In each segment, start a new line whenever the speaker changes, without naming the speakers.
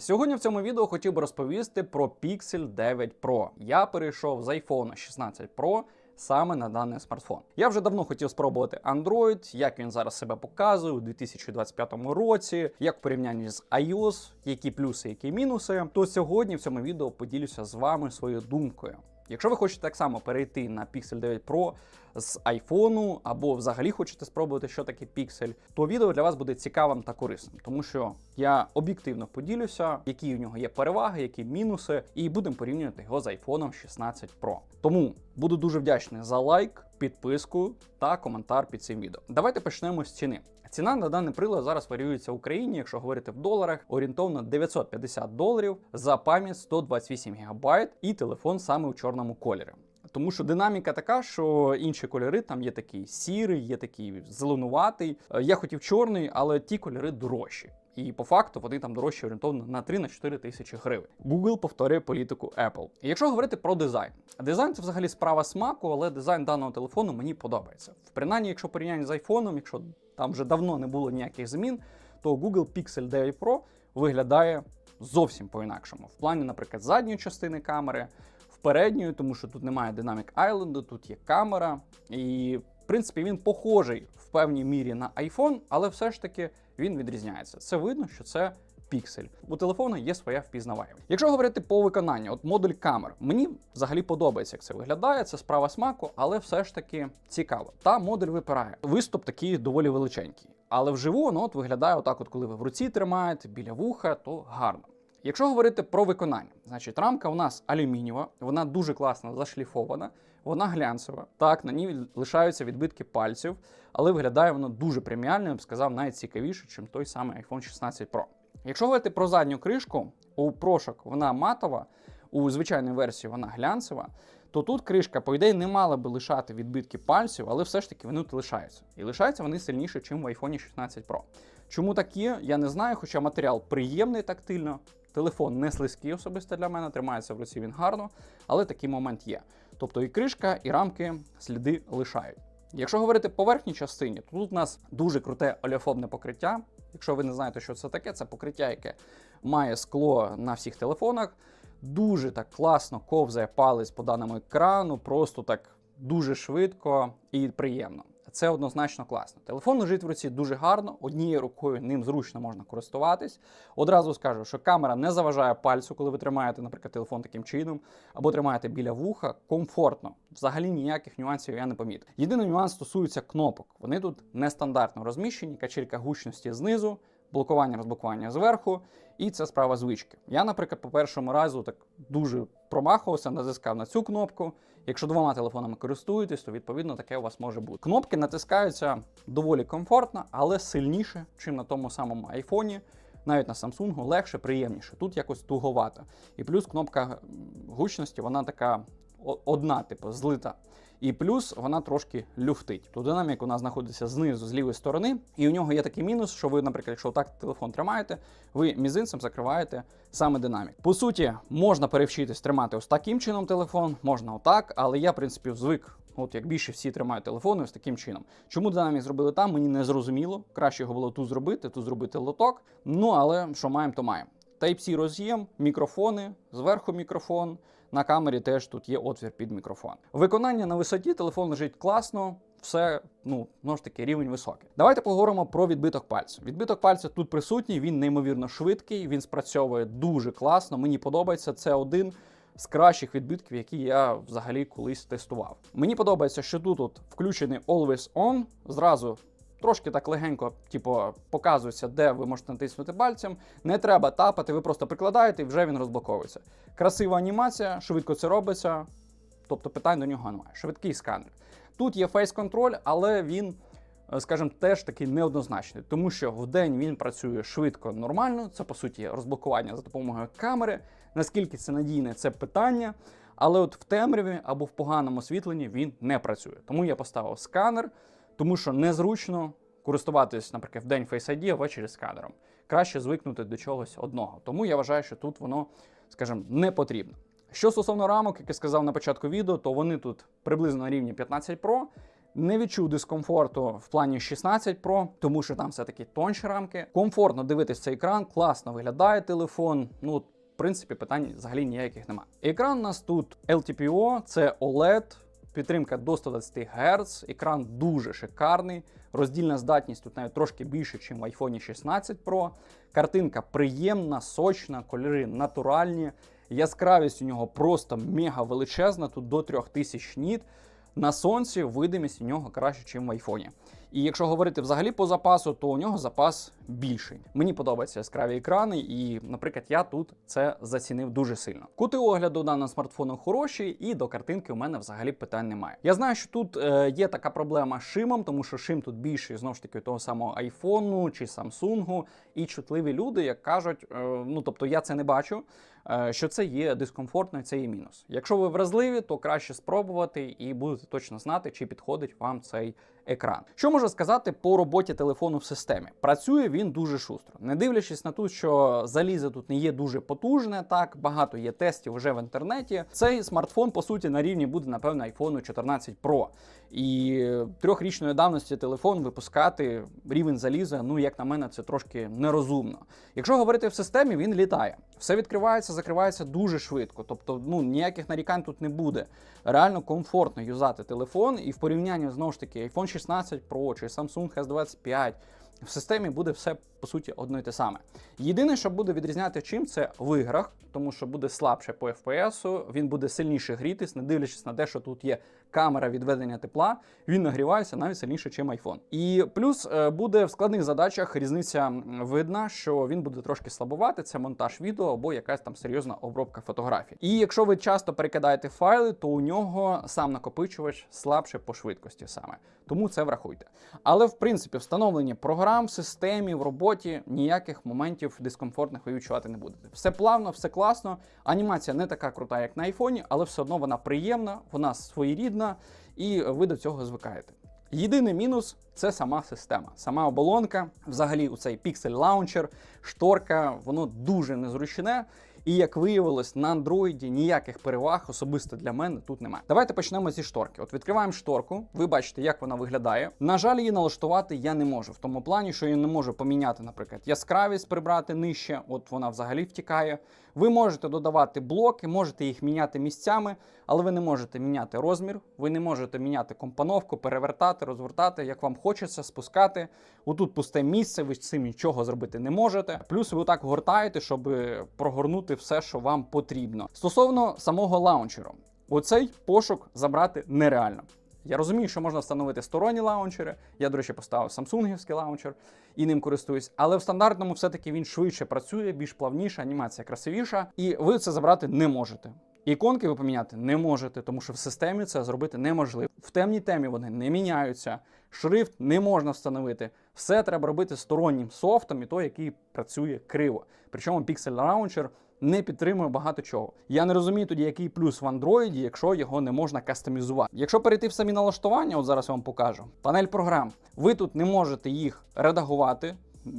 Сьогодні в цьому відео хотів би розповісти про Pixel 9 Pro. Я перейшов з iPhone 16 Pro саме на даний смартфон. Я вже давно хотів спробувати Android, як він зараз себе показує у 2025 році, як в порівнянні з iOS, які плюси, які мінуси. То сьогодні в цьому відео поділюся з вами своєю думкою. Якщо ви хочете так само перейти на Pixel 9 Pro з iPhone, або взагалі хочете спробувати, що таке Pixel, то відео для вас буде цікавим та корисним, тому що я об'єктивно поділюся, які у нього є переваги, які мінуси, і будемо порівнювати його з iPhone 16 Pro. Тому буду дуже вдячний за лайк, підписку та коментар під цим відео. Давайте почнемо з ціни. Ціна на даний прилад зараз варіюється в Україні, якщо говорити в доларах, орієнтовно 950 доларів за пам'ять 128 ГБ і телефон саме у чорному кольорі. Тому що динаміка така, що інші кольори там є такий сірий, є такий зеленуватий. Е, Я хотів чорний, але ті кольори дорожчі. І по факту вони там дорожчі орієнтовно на 3-4 тисячі гривень. Google повторює політику Apple. І якщо говорити про дизайн, дизайн це взагалі справа смаку, але дизайн даного телефону мені подобається. В принаймні, якщо порівняння з iPhone, якщо там вже давно не було ніяких змін, то Google Pixel 9 Pro виглядає зовсім по-інакшому. В плані, наприклад, задньої частини камери, в передньої, тому що тут немає Dynamic Island, тут є камера. І, в принципі, він похожий в певній мірі на iPhone, але все ж таки він відрізняється. Це видно, що це піксель. У телефона є своя впізнаваємість. Якщо говорити по виконанню, от модуль камер, мені взагалі подобається, як це виглядає. Це справа смаку, але все ж таки цікаво. Та модуль випирає. Виступ такий доволі величенький. Але вживу воно от виглядає отак, от коли ви в руці тримаєте біля вуха, то гарно. Якщо говорити про виконання, значить рамка у нас алюмінієва, вона дуже класно зашліфована, вона глянцева. Так, на ній лишаються відбитки пальців, але виглядає воно дуже преміально, я б сказав, навіть цікавіше, ніж той самий iPhone 16 Pro. Якщо говорити про задню кришку, у прошок вона матова, у звичайній версії вона глянцева, то тут кришка, по ідеї, не мала би лишати відбитки пальців, але все ж таки вони тут лишаються. І лишаються вони сильніше, ніж в iPhone 16 Pro. Чому так є, я не знаю, хоча матеріал приємний тактильно. Телефон не слизький особисто для мене, тримається в руці він гарно, але такий момент є. Тобто і кришка, і рамки сліди лишають. Якщо говорити по верхній частині, то тут у нас дуже круте олеофобне покриття. Якщо ви не знаєте, що це таке, це покриття, яке має скло на всіх телефонах. Дуже так класно ковзає палець по даному екрану, просто так дуже швидко і приємно. Це однозначно класно. Телефон лежить в руці дуже гарно, однією рукою ним зручно можна користуватись. Одразу скажу, що камера не заважає пальцю, коли ви тримаєте, наприклад, телефон таким чином, або тримаєте біля вуха, комфортно. Взагалі ніяких нюансів я не помітив. Єдиний нюанс стосується кнопок. Вони тут нестандартно розміщені, качелька гучності знизу, блокування, розблокування зверху, і це справа звички. Я, наприклад, по першому разу так дуже промахувався, натискав на цю кнопку. Якщо двома телефонами користуєтесь, то відповідно таке у вас може бути. Кнопки натискаються доволі комфортно, але сильніше, чим на тому самому айфоні. Навіть на Samsung легше, приємніше. Тут якось туговато. І плюс кнопка гучності, вона така одна, типу, злита. І плюс вона трошки люфтить. Тут динамік у нас знаходиться знизу, з лівої сторони, і у нього є такий мінус, що ви, наприклад, якщо так телефон тримаєте, ви мізинцем закриваєте саме динамік. По суті, можна перевчитись тримати ось таким чином телефон, можна отак, але я, в принципі, звик. От як більше всі тримають телефони ось таким чином. Чому динамік зробили там, мені не зрозуміло. Краще його було тут зробити, тут зробити лоток. Ну але що маємо, то маємо. Type-C роз'єм, мікрофони, зверху мікрофон. На камері теж тут є отвір під мікрофон. Виконання на висоті, телефон лежить класно, все, ну, знову ж таки, рівень високий. Давайте поговоримо про відбиток пальця. Відбиток пальця тут присутній, він неймовірно швидкий, він спрацьовує дуже класно. Мені подобається. Це один з кращих відбитків, які я взагалі колись тестував. Мені подобається, що тут от включений Always On, зразу. Трошки так легенько, типу, показується, де ви можете натиснути пальцем. Не треба тапати, ви просто прикладаєте і вже він розблоковується. Красива анімація, швидко це робиться. Тобто питань до нього немає. Швидкий сканер. Тут є фейс-контроль, але він, е, скажімо, теж такий неоднозначний, тому що в день він працює швидко, нормально. Це по суті розблокування за допомогою камери. Наскільки це надійне, це питання. Але от в темряві або в поганому освітленні він не працює. Тому я поставив сканер, тому що незручно користуватись, наприклад, в день Face ID, а ввечері сканером. Краще звикнути до чогось одного. Тому я вважаю, що тут воно, скажімо, не потрібно. Що стосовно рамок, як я сказав на початку відео, то вони тут приблизно на рівні 15 Pro. Не відчув дискомфорту в плані 16 Pro, тому що там все-таки тонші рамки. Комфортно дивитись цей екран, класно виглядає телефон. Ну, в принципі, питань взагалі ніяких немає. Екран у нас тут LTPO, це OLED, підтримка до 120 Гц, екран дуже шикарний. Роздільна здатність тут навіть трошки більше, ніж в iPhone 16 Pro. Картинка приємна, сочна, кольори натуральні. Яскравість у нього просто мега величезна, тут до 3000 ніт. На сонці видимість у нього краще, ніж в айфоні. І якщо говорити взагалі по запасу, то у нього запас більший. Мені подобаються яскраві екрани, і, наприклад, я тут це зацінив дуже сильно. Кути огляду даного смартфону хороші, і до картинки у мене взагалі питань немає. Я знаю, що тут е, є така проблема з шимом, тому що шим тут більший знову ж таки того самого айфону чи Самсунгу, і чутливі люди, як кажуть, е, ну тобто я це не бачу. е, Що це є дискомфортно, це є мінус. Якщо ви вразливі, то краще спробувати і будете точно знати, чи підходить вам цей екран. Що можу сказати по роботі телефону в системі? Працює він дуже шустро. Не дивлячись на те, що залізо тут не є дуже потужне, так багато є тестів вже в інтернеті. Цей смартфон, по суті, на рівні буде, напевно, iPhone 14 Pro. І трьохрічної давності телефон випускати рівень заліза, ну як на мене, це трошки нерозумно. Якщо говорити в системі, він літає. Все відкривається, закривається дуже швидко. Тобто, ну ніяких нарікань тут не буде. Реально комфортно юзати телефон, і в порівнянні знову ж таки iPhone 16 Pro чи Samsung S25. В системі буде все по суті одно й те саме. Єдине, що буде відрізняти чим, це в іграх, тому що буде слабше по FPS, він буде сильніше грітись, не дивлячись на те, що тут є камера відведення тепла, він нагрівається навіть сильніше, ніж iPhone. І плюс е, буде в складних задачах різниця видна, що він буде трошки слабувати. Це монтаж відео або якась там серйозна обробка фотографій. І якщо ви часто перекидаєте файли, то у нього сам накопичувач слабше по швидкості саме. Тому це врахуйте. Але в принципі, встановлення програм в системі, в роботі ніяких моментів дискомфортних ви відчувати не будете. Все плавно, все класно. Анімація не така крута, як на айфоні, але все одно вона приємна, вона своєрідна, і ви до цього звикаєте. Єдиний мінус це сама система, сама оболонка. Взагалі, у цей Pixel Launcher, шторка, воно дуже незручне. І як виявилось, на андроїді ніяких переваг особисто для мене тут немає. Давайте почнемо зі шторки. От відкриваємо шторку, ви бачите, як вона виглядає. На жаль, її налаштувати я не можу. В тому плані, що я не можу поміняти, наприклад, яскравість прибрати нижче, от вона взагалі втікає. Ви можете додавати блоки, можете їх міняти місцями, але ви не можете міняти розмір, ви не можете міняти компоновку, перевертати, розвертати, як вам хочеться, спускати. Отут пусте місце, ви цим нічого зробити не можете. Плюс ви отак гортаєте, щоб прогорнути все, що вам потрібно. Стосовно самого лаунчеру, оцей пошук забрати нереально. Я розумію, що можна встановити сторонні лаунчери. Я, до речі, поставив самсунгівський лаунчер і ним користуюсь. Але в стандартному все-таки він швидше працює, більш плавніше, анімація красивіша, і ви це забрати не можете. Іконки ви поміняти не можете, тому що в системі це зробити неможливо. В темній темі вони не міняються. Шрифт не можна встановити. Все треба робити стороннім софтом, і той, який працює криво. Причому Pixel Launcher не підтримує багато чого. Я не розумію тоді, який плюс в Android, якщо його не можна кастомізувати. Якщо перейти в самі налаштування, от зараз я вам покажу. Панель програм. Ви тут не можете їх редагувати,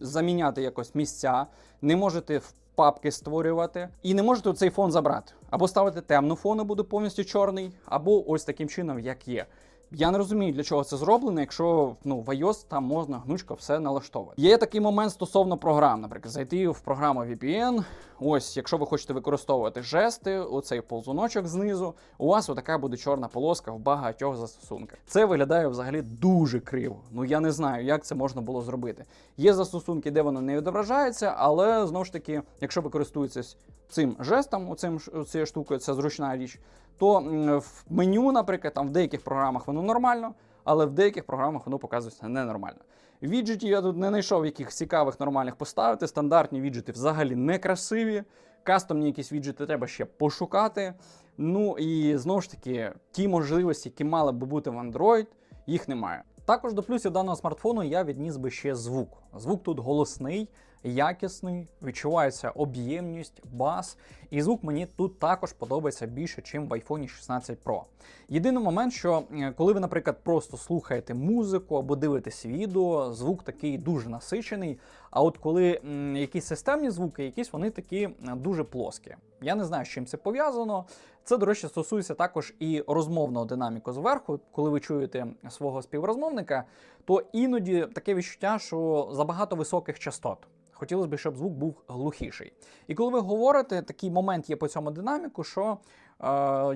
заміняти якось місця, не можете в папки створювати, і не можете цей фон забрати. Або ставити темну фону, буде повністю чорний, або ось таким чином, як є. Я не розумію, для чого це зроблено, якщо ну, в iOS там можна гнучко все налаштовувати. Є такий момент стосовно програм, наприклад, зайти в програму VPN. Ось, якщо ви хочете використовувати жести, оцей ползуночок знизу, у вас отака буде чорна полоска в багатьох застосунках. Це виглядає взагалі дуже криво. Ну я не знаю, як це можна було зробити. Є застосунки, де воно не відображається, але знову ж таки, якщо ви користуєтесь цим жестом, оцим, цією штукою, це зручна річ то в меню, наприклад, там в деяких програмах воно нормально, але в деяких програмах воно показується ненормально. Віджитів я тут не знайшов якихось цікавих нормальних поставити. Стандартні віджити взагалі не красиві. Кастомні якісь віджити треба ще пошукати. Ну і знову ж таки, ті можливості, які мали би бути в Android, їх немає. Також до плюсів даного смартфону я відніс би ще звук. Звук тут голосний, якісний, відчувається об'ємність, бас, і звук мені тут також подобається більше, ніж в iPhone 16 Pro. Єдиний момент, що е, коли ви, наприклад, просто слухаєте музику або дивитесь відео, звук такий дуже насичений. А от коли м, якісь системні звуки, якісь вони такі е, дуже плоскі. Я не знаю, з чим це пов'язано. Це, до речі, стосується також і розмовного динаміку зверху. Коли ви чуєте свого співрозмовника, то іноді таке відчуття, що забагато високих частот. Хотілося б, щоб звук був глухіший. І коли ви говорите, такий момент є по цьому динаміку, що е,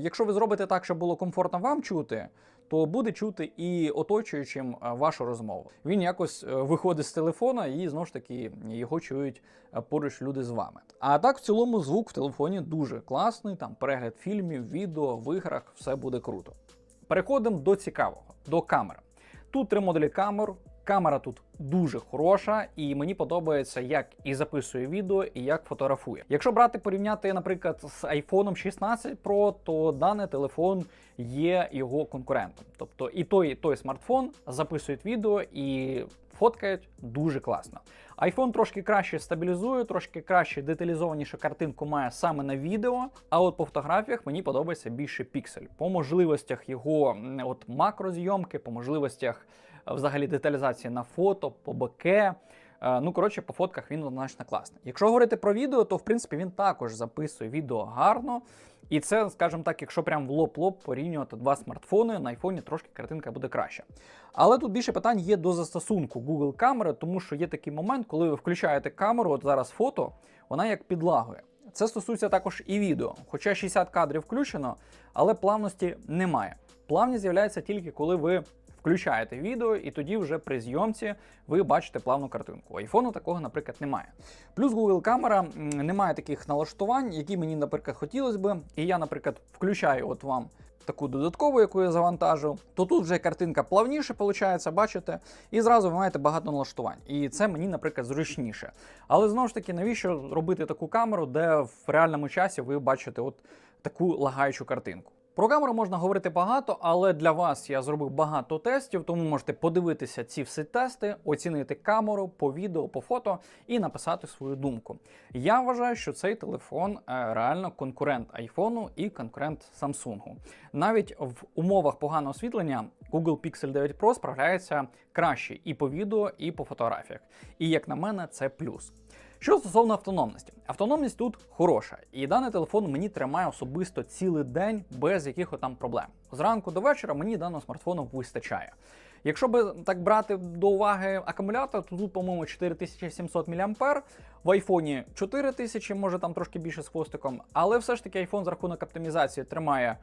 якщо ви зробите так, щоб було комфортно вам чути, то буде чути і оточуючим е, вашу розмову. Він якось е, виходить з телефона і знову ж таки його чують е, поруч люди з вами. А так, в цілому, звук в телефоні дуже класний. Там перегляд фільмів, відео, в іграх, все буде круто. Переходимо до цікавого, до камер. Тут три моделі камер. Камера тут дуже хороша, і мені подобається, як і записує відео, і як фотографує. Якщо брати порівняти, наприклад, з iPhone 16 Pro, то даний телефон є його конкурентом. Тобто і той, і той смартфон записують відео і фоткають дуже класно. iPhone трошки краще стабілізує, трошки краще деталізованішу картинку має саме на відео. А от по фотографіях мені подобається більше піксель. По можливостях його от макрозйомки, по можливостях взагалі деталізації на фото, по боке. Е, Ну, коротше, по фотках він однозначно класний. Якщо говорити про відео, то в принципі він також записує відео гарно. І це, скажімо так, якщо прям в лоб-лоб порівнювати два смартфони, на айфоні трошки картинка буде краща. Але тут більше питань є до застосунку Google камери, тому що є такий момент, коли ви включаєте камеру, от зараз фото, вона як підлагує. Це стосується також і відео. Хоча 60 кадрів включено, але плавності немає. Плавність з'являється тільки коли ви включаєте відео, і тоді вже при зйомці ви бачите плавну картинку. У айфону такого, наприклад, немає. Плюс Google камера м, не має таких налаштувань, які мені, наприклад, хотілося би. І я, наприклад, включаю от вам. Таку додаткову, яку я завантажив, то тут вже картинка плавніше виходить, бачите, і зразу ви маєте багато налаштувань. І це мені, наприклад, зручніше. Але знову ж таки, навіщо робити таку камеру, де в реальному часі ви бачите от таку лагаючу картинку? Про камеру можна говорити багато, але для вас я зробив багато тестів, тому можете подивитися ці всі тести, оцінити камеру по відео, по фото і написати свою думку. Я вважаю, що цей телефон е, реально конкурент айфону і конкурент Samsung. Навіть в умовах поганого освітлення Google Pixel 9 Pro справляється краще і по відео, і по фотографіях. І як на мене, це плюс. Що стосовно автономності, автономність тут хороша, і даний телефон мені тримає особисто цілий день без якихось там проблем. Зранку до вечора мені даного смартфону вистачає. Якщо би так брати до уваги акумулятор, то тут, по-моєму, 4700 мАh, в айфоні 4000, може там трошки більше з хвостиком, але все ж таки iPhone за рахунок оптимізації тримає.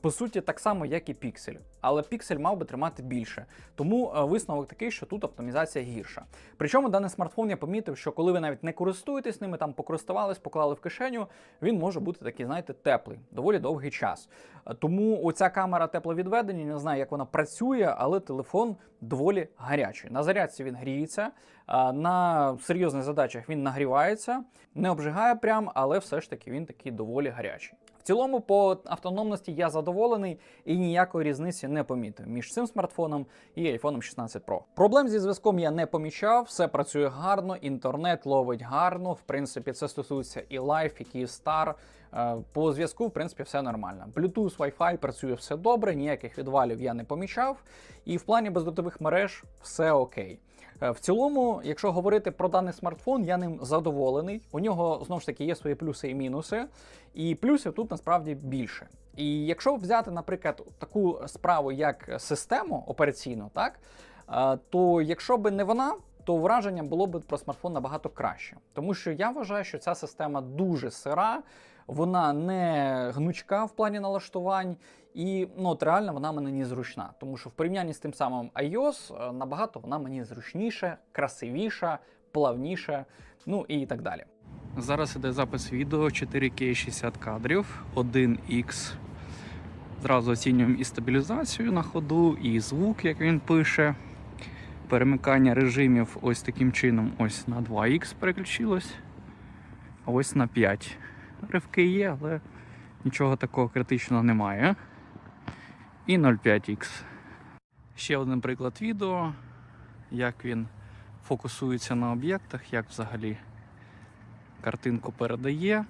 По суті, так само, як і піксель, але піксель мав би тримати більше. Тому е, висновок такий, що тут оптимізація гірша. Причому даний смартфон я помітив, що коли ви навіть не користуєтесь ними, там покористувались, поклали в кишеню, він може бути такий, знаєте, теплий, доволі довгий час. Е, Тому оця камера тепловідведення, не знаю, як вона працює, але телефон доволі гарячий. На зарядці він гріється, на серйозних задачах він нагрівається, не обжигає прям, але все ж таки він такий доволі гарячий. В цілому, по автономності я задоволений і ніякої різниці не помітив між цим смартфоном і iPhone 16 Pro. Проблем зі зв'язком я не помічав, все працює гарно, інтернет ловить гарно. В принципі, це стосується і Life, і Kyivstar. Е, По зв'язку, в принципі, все нормально. Bluetooth, Wi-Fi працює все добре, ніяких відвалів я не помічав. І в плані бездротових мереж все окей. Е, В цілому, якщо говорити про даний смартфон, я ним задоволений. У нього знову ж таки є свої плюси і мінуси, і плюсів тут насправді більше. І якщо взяти, наприклад, таку справу, як систему операційну, так е, то якщо би не вона. То враження було б про смартфон набагато краще, тому що я вважаю, що ця система дуже сира, вона не гнучка в плані налаштувань, і ну, от реально вона мені не зручна. Тому що в порівнянні з тим самим iOS е, набагато вона мені зручніша, красивіша, плавніша, ну і так далі. Зараз іде запис відео 4К 60 кадрів, 1X. Зразу оцінюємо і стабілізацію на ходу, і звук, як він пише. Перемикання режимів ось таким чином ось на 2Х переключилось, а ось на 5. Ривки є, але нічого такого критичного немає. І 0,5Х. Ще один приклад відео, як він фокусується на об'єктах, як взагалі картинку передає.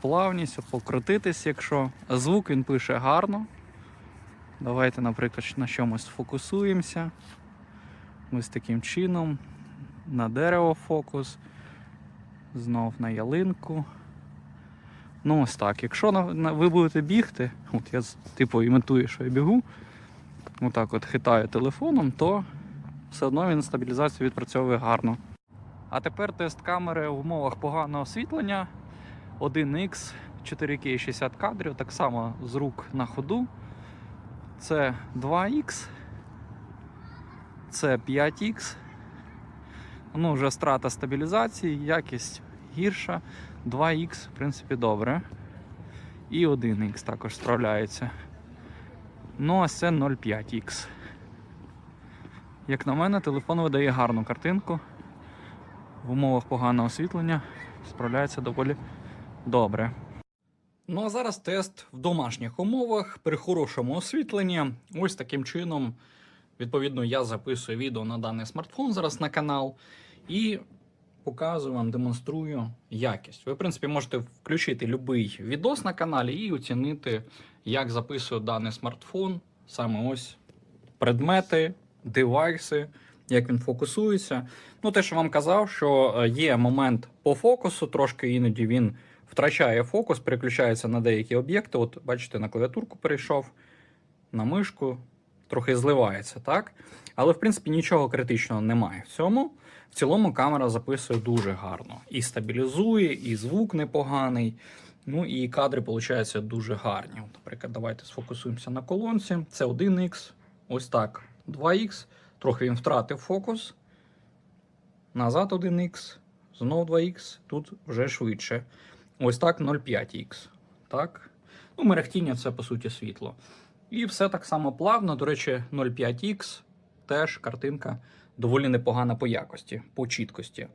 Плавність, покрутитись, якщо. Звук він пише гарно. Давайте, наприклад, на чомусь фокусуємося. Ось таким чином. На дерево фокус. Знов на ялинку. Ну, ось так. Якщо на, на- ви будете бігти, от я типу імітую, що я бігу, отак от хитаю телефоном, то все одно він стабілізацію відпрацьовує гарно. А тепер тест камери в умовах поганого освітлення. 1X 4K 60 кадрів, так само з рук на ходу. Це 2X, це 5X. Ну, вже страта стабілізації, якість гірша. 2X, в принципі, добре. І 1X також справляється. Ну, а це 0,5X. Як на мене, телефон видає гарну картинку. В умовах поганого освітлення справляється доволі добре. Ну а зараз тест в домашніх умовах при хорошому освітленні. Ось таким чином. Відповідно, я записую відео на даний смартфон зараз на канал і показую вам, демонструю якість. Ви, в принципі, можете включити будь-який відос на каналі і оцінити, як записує даний смартфон, саме ось предмети, девайси, як він фокусується. Ну, те, що вам казав, що е, є момент по фокусу, трошки іноді він втрачає фокус, переключається на деякі об'єкти. От, бачите, на клавіатурку перейшов, на мишку, трохи зливається, так? Але, в принципі, нічого критичного немає в цьому. В цілому камера записує дуже гарно. І стабілізує, і звук непоганий. Ну і кадри, виходять, дуже гарні. Наприклад, давайте сфокусуємося на колонці. Це 1х, ось так, 2х. Трохи він втратив фокус. Назад 1х, знов 2х, тут вже швидше. Ось так 0,5х. Так. Ну, мерехтіння це по суті світло. І все так само плавно. До речі, 0,5х теж картинка доволі непогана по якості, по чіткості.